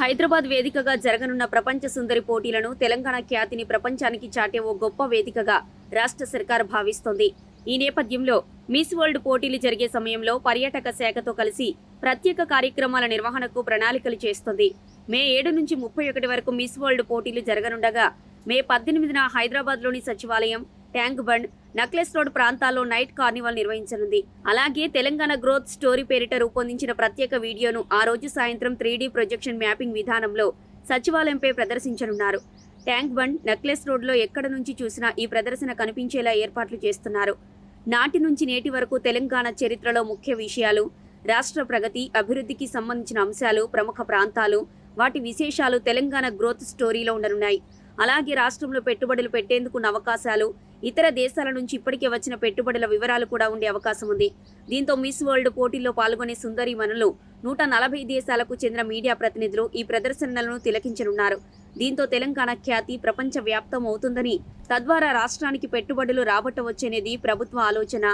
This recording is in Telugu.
హైదరాబాద్ వేదికగా జరగనున్న ప్రపంచ సుందరి పోటీలను తెలంగాణ ఖ్యాతిని ప్రపంచానికి చాటే ఓ గొప్ప వేదికగా రాష్ట్ర సర్కార్ భావిస్తోంది. ఈ నేపథ్యంలో మిస్ వరల్డ్ పోటీలు జరిగే సమయంలో పర్యాటక శాఖతో కలిసి ప్రత్యేక కార్యక్రమాల నిర్వహణకు ప్రణాళికలు చేస్తోంది. మే ఏడు నుంచి ముప్పై ఒకటి వరకు మిస్ వరల్డ్ పోటీలు జరగనుండగా మే పద్దెనిమిదిన హైదరాబాద్లోని సచివాలయం ట్యాంక్ బండ్ నక్లెస్ రోడ్ ప్రాంతాల్లో నైట్ కార్నివాల్ నిర్వహించనుంది. అలాగే తెలంగాణ గ్రోత్ స్టోరీ పేరిట రూపొందించిన ప్రత్యేక వీడియోను ఆ రోజు సాయంత్రం త్రీడీ ప్రొజెక్షన్ మ్యాపింగ్ విధానంలో సచివాలయంపై ప్రదర్శించనున్నారు. ట్యాంక్ బండ్ నెక్లెస్ రోడ్లో ఎక్కడ నుంచి చూసినా ఈ ప్రదర్శన కనిపించేలా ఏర్పాట్లు చేస్తున్నారు. నాటి నుంచి నేటి వరకు తెలంగాణ చరిత్రలో ముఖ్య విషయాలు రాష్ట్ర ప్రగతి అభివృద్ధికి సంబంధించిన అంశాలు ప్రముఖ ప్రాంతాలు వాటి విశేషాలు తెలంగాణ గ్రోత్ స్టోరీలో ఉండనున్నాయి. అలాగే రాష్ట్రంలో పెట్టుబడులు పెట్టేందుకు ఉన్న అవకాశాలు ఇతర దేశాల నుంచి ఇప్పటికే వచ్చిన పెట్టుబడుల వివరాలు కూడా ఉండే అవకాశం ఉంది. దీంతో మిస్ వరల్డ్ పోటీల్లో పాల్గొనే సుందరి మనలు నూట నలభై దేశాలకు చెందిన మీడియా ప్రతినిధులు ఈ ప్రదర్శనలను తిలకించనున్నారు. దీంతో తెలంగాణ ఖ్యాతి ప్రపంచ వ్యాప్తం అవుతుందని తద్వారా రాష్ట్రానికి పెట్టుబడులు రాబట్టవచ్చనేది ప్రభుత్వ ఆలోచన.